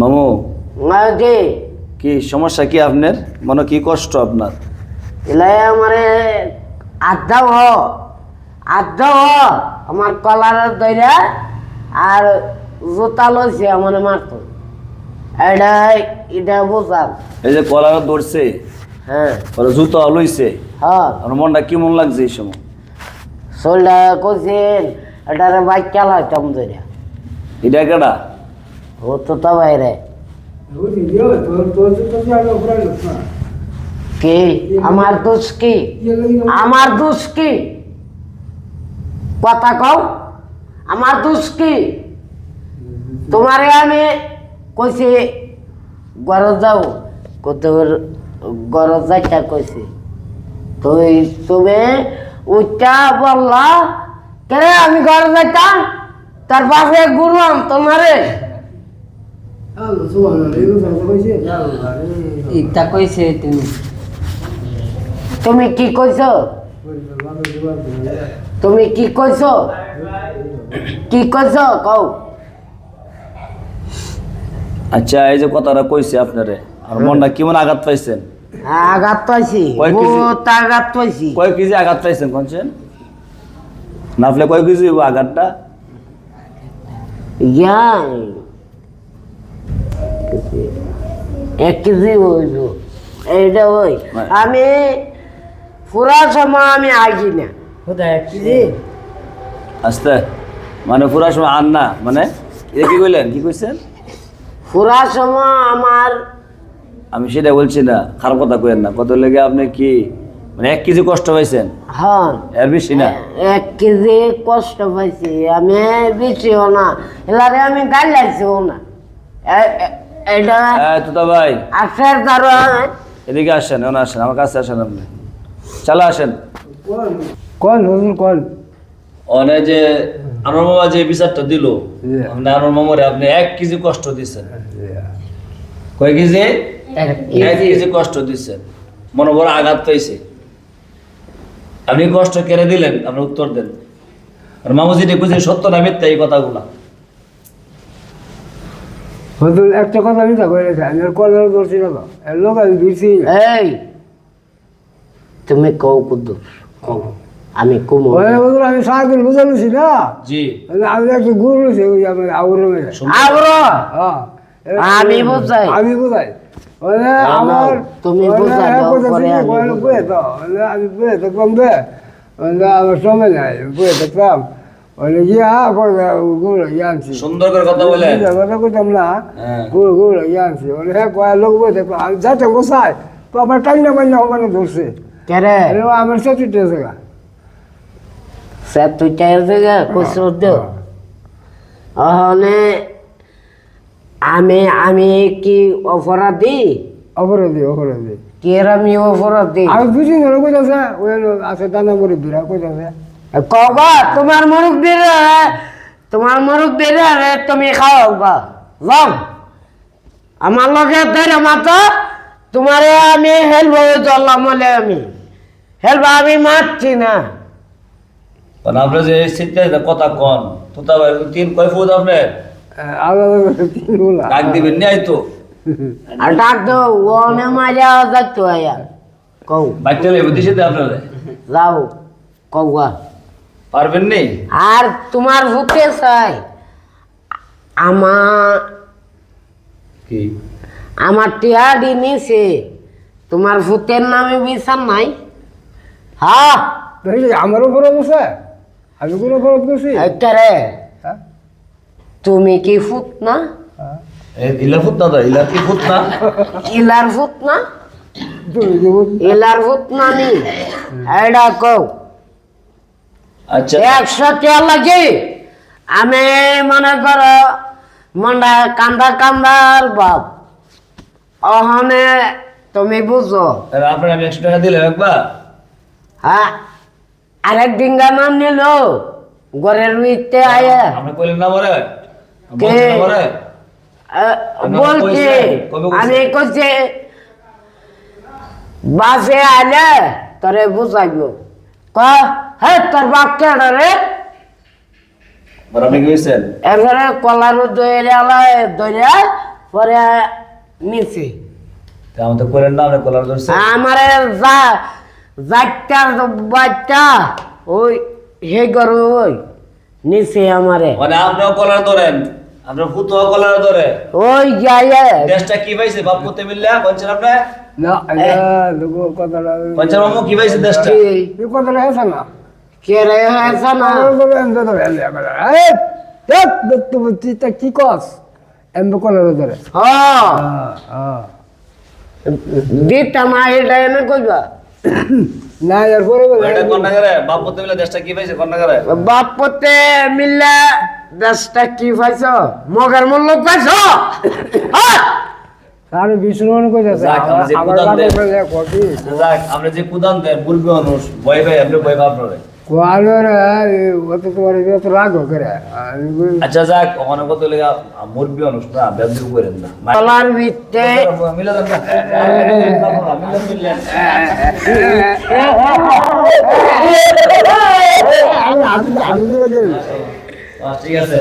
মামু। যে কি সমস্যা কি আপনার? মনে কি কষ্ট আপনার? এলাই আমারে আড্ডা হ। আড্ডা হ। আমার কলার দইরা আর জুতা লইছে আমার মারতো। এটা এটা বুঝাম এই যে কলার ধরছে হ্যাঁ। পরে জুতো লইছে। হ্যাঁ। আপনার মনটা কেমন লাগছে এই সময়? সোলটা কইছেন এটারে বাইক চালাইতাম ধরে এটা কেডা? তো বাইরে। কি? আমার দোষ কি? আমার দোষ কি? কথা কও। আমার দোষ কি? তোমারে আমি কইছি, গরজ যাও। কত গরজ যাইটা কইছি। তুই তুমি উচ্চা বললা কেন আমি ঘর যাইতাম তার পাশে গুরুম তোমারে। ইটা কইছে তুমি তুমি কি কইছ তুমি কি কইছ কি কইছ কও আচ্ছা এই যে কথাটা কইছে আপনারে আর মনটা কেমন আঘাত পাইছেন? আঘাত পাইছি কয় কেজি? বহুত আঘাত পাইছি। কয় কেজি আঘাত পাইছেন কনছেন নাফলে কয় কেজি আঘাতটা? ইয়া এক কেজি হইব এইটা ওই। আমি পুরা সময় আমি আসি না। কোথায় এক কেজি? আস্তে। মানে পুরা সময় আন না মানে? এটা কি কইলেন? কি কইছেন? পুরা সময় আমার আমি সেটা বলছি না খারাপ কথা কইেন না। কত লেগে আপনি কি মানে এক কেজি কষ্ট পাইছেন? হ্যাঁ। এর বেশি না? এক কেজি কষ্ট পাইছি। আমি বেশিও না। এলারে আমি গাল লাগছিও না এটা হ্যাঁ তুতা ভাই। আসার দ্বারা এদিকে আসেন এখন আসেন আমার কাছে আসেন আপনি। চালা আসেন। কোন হুজুর কোন অনে যে আনোর মামা যে বিচারটা দিল আপনি আনোর মামারে আপনি এক কেজি কষ্ট দিচ্ছেন কয় কেজি? এক এক কেজি। কষ্ট দিচ্ছেন মনে বড় আঘাত পাইছে। আপনি কষ্ট কেড়ে দিলেন আপনি উত্তর দেন। আর মামু যেটা বুঝে সত্য না মিথ্যা এই কথাগুলা। হুজুর একটা কথা আমি তা করে আমি আর কলের ধরছি না তো এর লোক আমি দিচ্ছি এই তুমি কও কুদ্দুস। আমি কুমো আমি সারাদিন বুঝালুছি না? জি। আমি একটা গুরু ওই আমার আউরে মেয়ে হ্যাঁ। আমি বুঝাই। আমি বুঝাই। আমার তুমি বুঝাই শুনি, আমি আমি যে ওই যে আমার সময় নাই বইয়ে দেখলাম। যে আনছি সুন্দর করে কথা বলেন। বুঝা কথা কইতাম না। হ্যাঁ। আনছি হ্যাঁ কয় লোক বইয়ে দেখলাম আমি যাতে বসাই তো আমার টাইনা মাইনা ওখানে ধরছে। কেরে? আরে আমার সাথে টেসে গা সে তুই কইছ অহনে আমি আমি কি অপরাধী? অপরাধী অপরাধী। কি এর আমি অপরাধী? আমি বুঝি না কইতাছে ওই আছে দানা মরি বিরা কইতাছে। কবা তোমার মুরুখ বেরে তোমার মুরুখ বেরে রে তুমি খাও গা লম আমার লগে ধরে মাতো তোমারে আমি হেলব ধরলাম বলে আমি। হেলব আমি মারছি না। আপনি যে চিন্তা কথা কন তুতা ভাই তিন কয় ফুট আপনি আলাদা তিনগুলা ডাক দিবেন নি তো আর ডাক দো ওনে মারা যাইতো আয়া। কও। বাচ্চা লেগে দিছে তো আপনারা। যাও কও গা। পারবেন নি? আর তোমার বুকে চাই। আমার কি? আমার টিয়াডি নিছে। তোমার ভূতের নামে বিচার নাই। হ্যাঁ আমার উপরে বসে আমি কোনো অপরাধ করছি? এটারে হ্যাঁ? তুমি কি ফুট না? ইলা ফুট না তো? ইলা কি ফুট না? ইলার ফুট না? ইলার ফুট না নি? এটা কও। আচ্ছা। একশো টিয়া লাগে? আমি মনে করো মন্ডা কান্দা কান্দার বাপ। অহনে তুমি বুঝো। আপনার আমি একশো টাকা দিলাম একবার। হ্যাঁ আরেক ডিঙ্গা নাম নিল ঘরের উইতে আয়া। আপনি কইলেন না আপনি বলছি? আমি কইছি বাসে আলে তোরে বুঝাইব। ক হে তোর বাপ কেডা রে? আর আপনি কি হয়েছেন এবারে কলার দইরে আলা দইরে পরে নিছি। তা আমাদের করেন না আপনি কলার ধরছে। আমারে যা যাইটা বাচ্চা ওই হে করু ওই নিছে আমারে। মানে আপনিও কলার ধরেন। আপনার ফুতুও কলার ধরে ওই যাই দেশটা কি পাইছে? বাপ মিললে? আপনি? না মামু কি পাইছে দেশটা? এই কথাটা আছে না? কে রে হয়েছে না? তা কি কস? এমনি কলার ধরে। হ্যাঁ দিতাম এটা এনে কইবা? না এরপরে এটা কন্যাগারে বাপ পুতে মিলে দেশটা কি পাইছে বাপতে মিললে? দশটা কি পাইছ মগের মূল্য পাইছ হ্যাঁ? আমি বিষ্ণু মনে করতেছে যাক, আমরা যে কুদান দেন মুরবি মানুষ ভয় ভাই আপনি ভয় বলি, আচ্ছা যাক ওখানে কত লেগা মুরবি মানুষ না করেন না কলার ভিতরে মিলে ঠিক আছে।